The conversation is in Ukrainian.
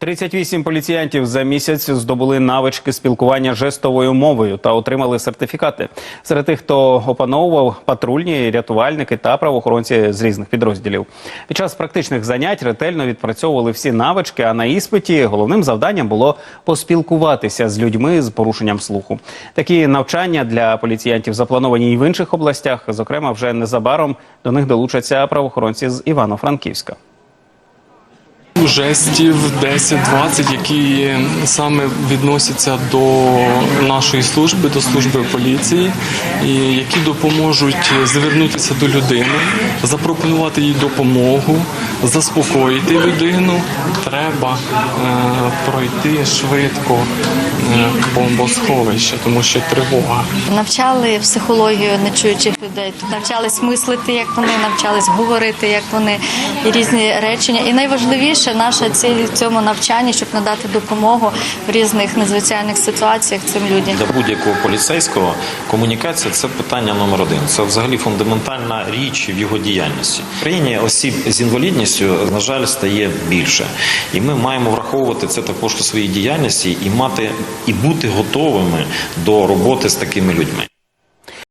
38 поліціянтів за місяць здобули навички спілкування жестовою мовою та отримали сертифікати. Серед тих, хто опановував патрульні, рятувальники та правоохоронці з різних підрозділів. Під час практичних занять ретельно відпрацьовували всі навички. А на іспиті головним завданням було поспілкуватися з людьми з порушенням слуху. Такі навчання для поліціянтів заплановані і в інших областях. Зокрема, вже незабаром до них долучаться правоохоронці з Івано-Франківська. Жестів 10-20, які саме відносяться до нашої служби, до служби поліції, і які допоможуть звернутися до людини, запропонувати їй допомогу, заспокоїти людину. Треба е, пройти швидко е, бомбосховище, тому що тривога. Навчали психологію нечуючих людей. Навчались мислити, як вони навчались говорити, як вони різні речення. І найважливіше наша ціль в цьому навчанні, щоб надати допомогу в різних надзвичайних ситуаціях цим людям. Для будь-якого поліцейського комунікація це питання номер один. Це взагалі фундаментальна річ в його діяльності. В країні осіб з інвалідністю, на жаль, стає більше, і ми маємо враховувати це також у своїй діяльності і мати і бути готовими до роботи з такими людьми.